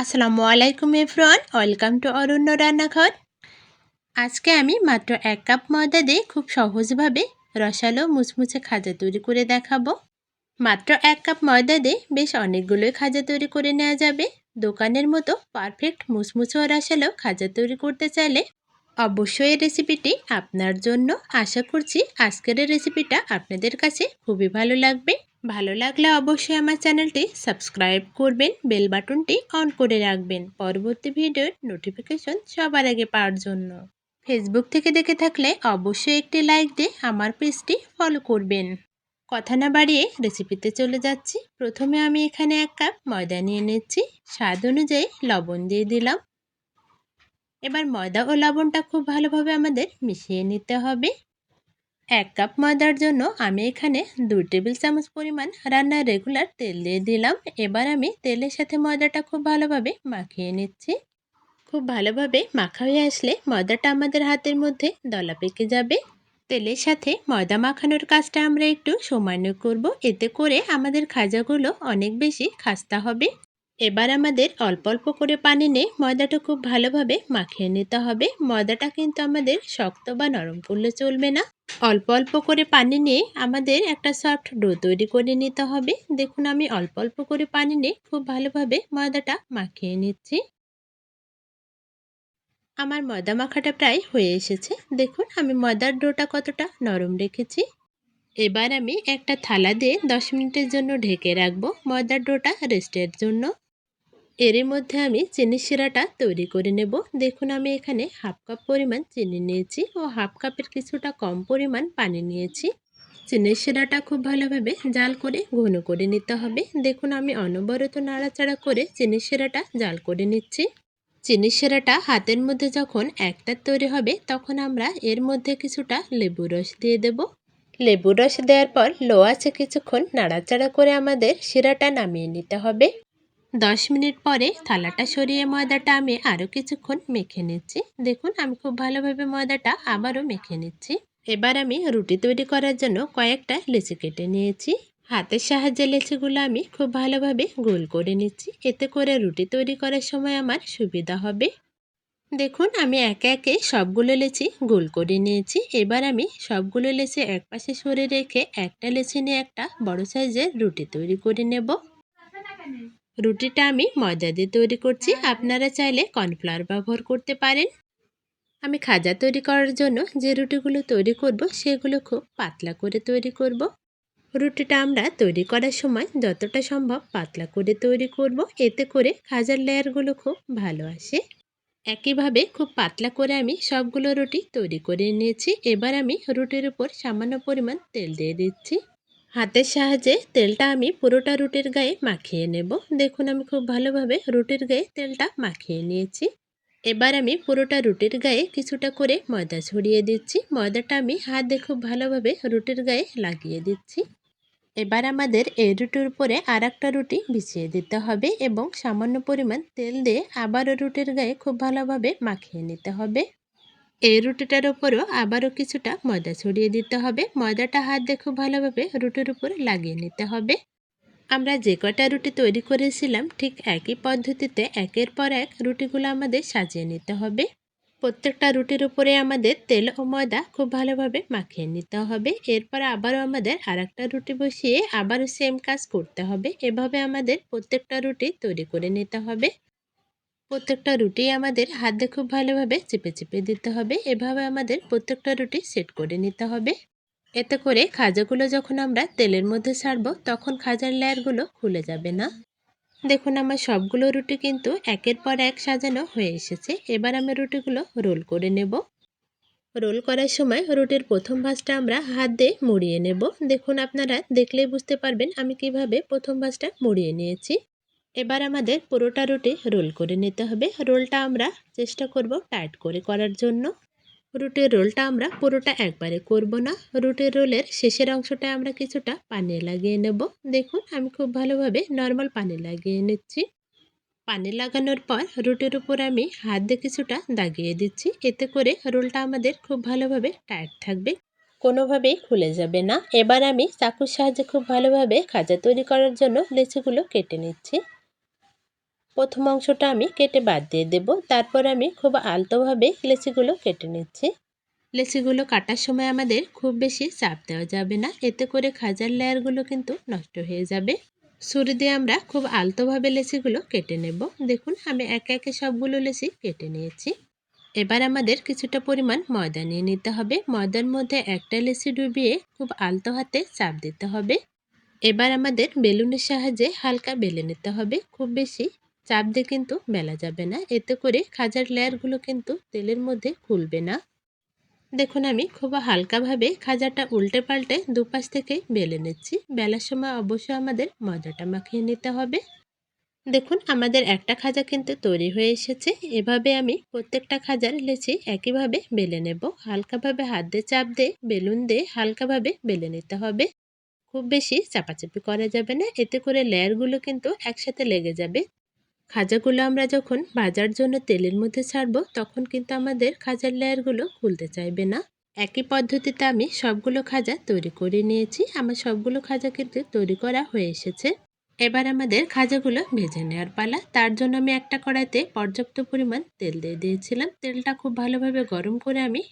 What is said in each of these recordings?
আসসালামু আলাইকুম এফরান welcome to অরণ্য রান্নাঘর। আজকে আমি মাত্র এক কাপ ময়দা দিয়ে খুব সহজভাবে রসালো মুচমুচে খাজা তৈরি করে দেখাবো। মাত্র এক কাপ ময়দা দিয়ে বেশ অনেকগুলোই খাজা তৈরি করে নেওয়া যাবে। দোকানের মতো পারফেক্ট মুচমুচে ও রসালো খাজা তৈরি করতে চাইলে অবশ্যই এই রেসিপিটি আপনার জন্য। আশা করছি আজকের রেসিপিটা আপনাদের কাছে খুবই ভালো লাগবে। ভালো লাগলে অবশ্যই আমার চ্যানেলটি সাবস্ক্রাইব করবেন, বেল বাটনটি অন করে রাখবেন। পরবর্তী ভিডিওর নোটিফিকেশন সবার আগে পাওয়ার জন্য। ফেসবুক থেকে দেখে থাকলে অবশ্যই একটি লাইক দিয়ে আমার পেজটি ফলো করবেন। কথা না বাড়িয়ে রেসিপিতে চলে যাচ্ছি। প্রথমে আমি এখানে এক কাপ ময়দা নিয়ে নিচ্ছি। স্বাদ অনুযায়ী লবণ দিয়ে দিলাম। এবার ময়দা ও লবণটা খুব ভালোভাবে আমাদের মিশিয়ে নিতে হবে। এক কাপ ময়দার জন্য আমি এখানে দুই টেবিল চামচ পরিমাণ রান্নার রেগুলার তেল দিয়ে দিলাম। এবার আমি তেলের সাথে ময়দাটা খুব ভালোভাবে মাখিয়ে নিচ্ছি। খুব ভালোভাবে মাখা হয়ে আসলে ময়দাটা আমাদের হাতের মধ্যে দলা পেকে যাবে। তেলের সাথে ময়দা মাখানোর কাজটা আমরা একটু সামান্য করব। এতে করে আমাদের খাজাগুলো অনেক বেশি খাস্তা হবে। এবার আমাদের অল্প অল্প করে পানি নিয়ে ময়দাটা খুব ভালোভাবে মাখিয়ে নিতে হবে। ময়দাটা কিন্তু আমাদের শক্ত বা নরম করলে চলবে না। অল্প অল্প করে পানি নিয়ে আমাদের একটা সফট ডো তৈরি করে নিতে হবে। দেখুন, আমি অল্প অল্প করে পানি নিয়ে খুব ভালোভাবে ময়দাটা মাখিয়ে নিচ্ছি। আমার ময়দা মাখাটা প্রায় হয়ে এসেছে। দেখুন, আমি ময়দার ডোটা কতটা নরম রেখেছি। এবার আমি একটা থালা দিয়ে দশ মিনিটের জন্য ঢেকে রাখব ময়দার ডোটা রেস্টের জন্য। এর মধ্যে আমি চিনি শিরাটা তৈরি করে নেব। দেখুন, আমি এখানে হাফ কাপ পরিমাণ চিনি নিয়েছি ও হাফ কাপের কিছুটা কম পরিমাণ পানি নিয়েছি। চিনির শিরাটা খুব ভালোভাবে জাল করে ঘন করে নিতে হবে। দেখুন, আমি অনবরত নাড়াচাড়া করে চিনির শিরাটা জাল করে নিচ্ছি। চিনির শিরাটা হাতের মধ্যে যখন একটা তৈরি হবে, তখন আমরা এর মধ্যে কিছুটা লেবু রস দিয়ে দেব। লেবু রস দেওয়ার পর লো আছে কিছুক্ষণ নাড়াচাড়া করে আমাদের শিরাটা নামিয়ে নিতে হবে। দশ মিনিট পরে থালাটা সরিয়ে ময়দাটা আমি আরও কিছুক্ষণ মেখে নিচ্ছি। দেখুন, আমি খুব ভালোভাবে ময়দাটা আবারও মেখে নিচ্ছি। এবার আমি রুটি তৈরি করার জন্য কয়েকটা লেচি কেটে নিয়েছি। হাতের সাহায্যে লেচিগুলো আমি খুব ভালোভাবে গোল করে নিচ্ছি। এতে করে রুটি তৈরি করার সময় আমার সুবিধা হবে। দেখুন, আমি একে একে সবগুলো লেচি গোল করে নিয়েছি। এবার আমি সবগুলো লেচি একপাশে সরে রেখে একটা লেচি নিয়ে একটা বড় সাইজের রুটি তৈরি করে নেব। রুটিটা আমি ময়দা দিয়ে তৈরি করছি। আপনারা চাইলে কর্নফ্লাওয়ার ব্যবহার করতে পারেন। আমি খাজা তৈরি করার জন্য যে রুটিগুলো তৈরি করব, সেগুলো খুব পাতলা করে তৈরি করব। রুটিটা আমরা তৈরি করার সময় যতটা সম্ভব পাতলা করে তৈরি করব। এতে করে খাজার লেয়ারগুলো খুব ভালো আসে। একইভাবে খুব পাতলা করে আমি সবগুলো রুটি তৈরি করে নিয়েছি। এবার আমি রুটির উপর সামান্য পরিমাণ তেল দিয়ে দিচ্ছি। হাতের সাহায্যে তেলটা আমি পুরোটা রুটির গায়ে মাখিয়ে নেব। দেখুন, আমি খুব ভালোভাবে রুটির গায়ে তেলটা মাখিয়ে নিয়েছি। এবার আমি পুরোটা রুটির গায়ে কিছুটা করে ময়দা ছড়িয়ে দিচ্ছি। ময়দাটা আমি হাত দিয়ে খুব ভালোভাবে রুটির গায়ে লাগিয়ে দিচ্ছি। এবার আমাদের এই রুটির উপরে আর একটা রুটি বিছিয়ে দিতে হবে এবং সামান্য পরিমাণ তেল দিয়ে আবারও রুটির গায়ে খুব ভালোভাবে মাখিয়ে নিতে হবে। এই রুটিটার উপরও আবারও কিছুটা ময়দা ছড়িয়ে দিতে হবে। ময়দাটা হাত দিয়ে খুব ভালোভাবে রুটির উপর লাগিয়ে নিতে হবে। আমরা যে কটা রুটি তৈরি করেছিলাম, ঠিক একই পদ্ধতিতে একের পর এক রুটিগুলো আমাদের সাজিয়ে নিতে হবে। প্রত্যেকটা রুটির উপরে আমাদের তেল ও ময়দা খুব ভালোভাবে মাখিয়ে নিতে হবে। এরপর আবারও আমাদের আর রুটি বসিয়ে আবারও সেম কাজ করতে হবে। এভাবে আমাদের প্রত্যেকটা রুটি তৈরি করে নিতে হবে। প্রত্যেকটা রুটি আমাদের হাত খুব ভালোভাবে চেপে চেপে দিতে হবে। এভাবে আমাদের প্রত্যেকটা রুটি সেট করে নিতে হবে। এতে করে খাজাগুলো যখন আমরা তেলের মধ্যে ছাড়ব, তখন খাজার লেয়ারগুলো খুলে যাবে না। দেখুন, আমার সবগুলো রুটি কিন্তু একের পর এক সাজানো হয়ে এসেছে। এবার আমি রুটিগুলো রোল করে নেব। রোল করার সময় রুটির প্রথম ভাঁজটা আমরা হাত দিয়ে মুড়িয়ে নেব। দেখুন, আপনারা দেখলেই বুঝতে পারবেন আমি কীভাবে প্রথম ভাঁজটা মুড়িয়ে নিয়েছি। এবার আমাদের পুরোটা রুটি রোল করে নিতে হবে। রোলটা আমরা চেষ্টা করব টাইট করে করার জন্য। রুটির রোলটা আমরা পুরোটা একবারে করব না। রুটির রোলের শেষের অংশটা আমরা কিছুটা পানি লাগিয়ে নেব। দেখুন, আমি খুব ভালোভাবে নর্মাল পানি লাগিয়ে নিচ্ছি। পানি লাগানোর পর রুটির উপর আমি হাত দিয়ে কিছুটা দাগিয়ে দিচ্ছি। এতে করে রোলটা আমাদের খুব ভালোভাবে টাইট থাকবে। কোনোভাবেই খুলে যাবে না। এবার আমি চাকুর সাহায্যে খুব ভালোভাবে খাজা তৈরি করার জন্য লেচিগুলো কেটে নিচ্ছি। প্রথম অংশটা আমি কেটে বাদ দিয়ে দেব। তারপর আমি খুব আলতোভাবে লেচিগুলো কেটে নিচ্ছি। লেচিগুলো কাটার সময় আমাদের খুব বেশি চাপ দেওয়া যাবে না। এতে করে খাজার লেয়ারগুলো কিন্তু নষ্ট হয়ে যাবে। ছুরি দিয়ে আমরা খুব আলতোভাবে লেচিগুলো কেটে নেব। দেখুন, আমি একে একে সবগুলো লেচি কেটে নিয়েছি। এবার আমাদের কিছুটা পরিমাণ ময়দা নিয়ে নিতে হবে। ময়দার মধ্যে একটা লেচি ডুবিয়ে খুব আলতো হাতে চাপ দিতে হবে। এবার আমাদের বেলুনের সাহায্যে হালকা বেলে নিতে হবে। খুব বেশি চাপ দিয়ে কিন্তু বেলা যাবে না। এতে করে খাজার লেয়ারগুলো কিন্তু তেলের মধ্যে খুলবে না। দেখুন আমি খুব হালকাভাবে খাজাটা উল্টে পাল্টে দুপাশ থেকে বেলে নিচ্ছি। বেলার সময় অবশ্যই আমাদের ময়দাটা মাখিয়ে নিতে হবে। দেখুন আমাদের একটা খাজা কিন্তু তৈরি হয়ে এসেছে। এভাবে আমি প্রত্যেকটা খাজার লেচি একইভাবে বেলে নেব। হালকাভাবে হাত দিয়ে চাপ দিয়ে, বেলুন দিয়ে হালকাভাবে বেলে নিতে হবে। খুব বেশি চাপাচাপি করা যাবে না। এতে করে লেয়ারগুলো কিন্তু একসাথে লেগে যাবে। খাজাগুলো আমরা যখন ভাজার জন্য তেলের মধ্যে ছাড়বো, তখন কিন্তু আমাদের খাজার লেয়ারগুলো খুলতে চাইবে না। একই পদ্ধতিতে আমি সবগুলো খাজা তৈরি করে নিয়েছি। আমার সবগুলো খাজা কিন্তু তৈরি করা হয়ে এসেছে। এবার আমাদের খাজাগুলো ভেজে নেওয়ার পালা। তার জন্য আমি একটা কড়াইতে পর্যাপ্ত পরিমাণ তেল দিয়ে দিয়েছিলাম। তেলটা খুব ভালোভাবে গরম করে আমি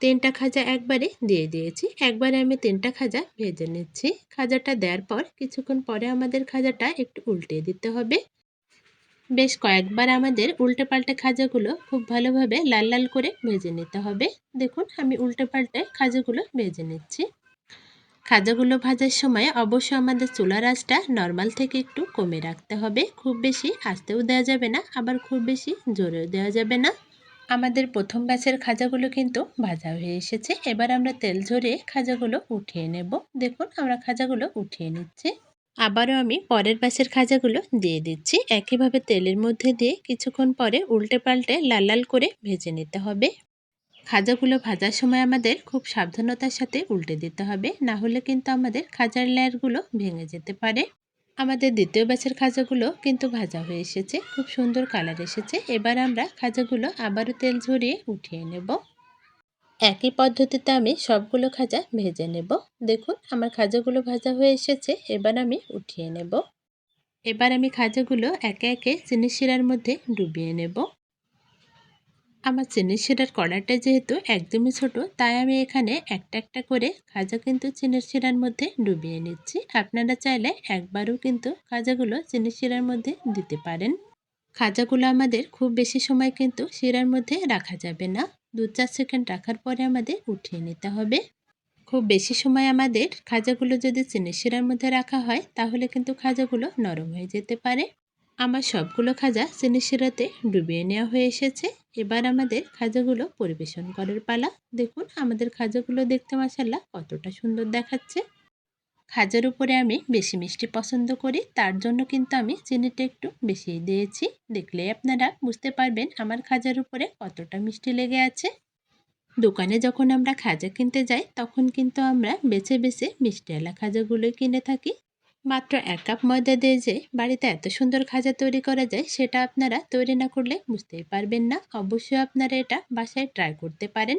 তিনটা খাজা একবারে দিয়ে দিয়েছি। একবারে আমি তিনটা খাজা ভেজে নিচ্ছি। খাজাটা দেওয়ার পর কিছুক্ষণ পরে আমাদের খাজাটা একটু উল্টে দিতে হবে। বেশ কয়েকবার আমাদের উল্টে পাল্টে খাজাগুলো খুব ভালোভাবে লাল লাল করে ভেজে নিতে হবে। দেখুন, আমি উল্টে পাল্টে খাজাগুলো ভেজে নিচ্ছি। খাজাগুলো ভাজার সময় অবশ্য আমাদের চুলার আঁচটা নর্মাল থেকে একটু কমে রাখতে হবে। খুব বেশি আস্তেও দেওয়া যাবে না, আবার খুব বেশি জোরেও দেওয়া যাবে না। আমাদের প্রথম ব্যাচের খাজাগুলো কিন্তু ভাজা হয়ে এসেছে। এবার আমরা তেল ঝরিয়ে খাজাগুলো উঠিয়ে নেব। দেখুন, আমরা খাজাগুলো উঠিয়ে নিচ্ছি। আবারও আমি পরের ব্যাচের খাজাগুলো দিয়ে দিচ্ছি। একইভাবে তেলের মধ্যে দিয়ে কিছুক্ষণ পরে উল্টে পাল্টে লাল লাল করে ভেজে নিতে হবে। খাজাগুলো ভাজার সময় আমাদের খুব সাবধানতার সাথে উল্টে দিতে হবে। না হলে কিন্তু আমাদের খাজার লেয়ারগুলো ভেঙে যেতে পারে। আমাদের দ্বিতীয় ব্যাচের খাজাগুলো কিন্তু ভাজা হয়ে এসেছে। খুব সুন্দর কালার এসেছে। এবার আমরা খাজাগুলো আবারও তেল ঝরিয়ে উঠিয়ে নেব। একই পদ্ধতিতে আমি সবগুলো খাজা ভেজে নেব। দেখুন, আমার খাজাগুলো ভাজা হয়ে এসেছে, এবার আমি উঠিয়ে নেব। এবার আমি খাজাগুলো একে একে চিনি শিরার মধ্যে ডুবিয়ে নেব। আমার চিনির শিরার কড়াটা যেহেতু একদমই ছোট, তাই আমি এখানে একটা একটা করে খাজা কিন্তু চিনির শিরার মধ্যে ডুবিয়ে নিচ্ছি। আপনারা চাইলে একবারও কিন্তু খাজাগুলো চিনির শিরার মধ্যে দিতে পারেন। খাজাগুলো আমাদের খুব বেশি সময় কিন্তু শিরার মধ্যে রাখা যাবে না। দু চার সেকেন্ড রাখার পরে আমাদের উঠিয়ে নিতে হবে। খুব বেশি সময় আমাদের খাজাগুলো যদি চিনি শিরার মধ্যে রাখা হয়, তাহলে কিন্তু খাজাগুলো নরম হয়ে যেতে পারে। আমার সবগুলো খাজা চিনি শিরাতে ডুবিয়ে নেওয়া হয়ে এসেছে। এবার আমাদের খাজাগুলো পরিবেশন করার পালা। দেখুন, আমাদের খাজাগুলো দেখতে মাসাল্লাহ কতটা সুন্দর দেখাচ্ছে। খাজার উপরে আমি বেশি মিষ্টি পছন্দ করি। তার জন্য কিন্তু আমি চিনিটা একটু বেশি দিয়েছি। দেখলে আপনারা বুঝতে পারবেন আমার খাজার উপরে কতটা মিষ্টি লেগে আছে। দোকানে যখন আমরা খাজা কিনতে যাই, তখন কিন্তু আমরা বেছে বেছে মিষ্টিওয়ালা খাজাগুলোই কিনে থাকি। মাত্র এক কাপ ময়দা দিয়ে যে বাড়িতে এত সুন্দর খাজা তৈরি করা যায়, সেটা আপনারা তৈরি না করলে বুঝতেই পারবেন না। অবশ্যই আপনারা এটা বাসায় ট্রাই করতে পারেন।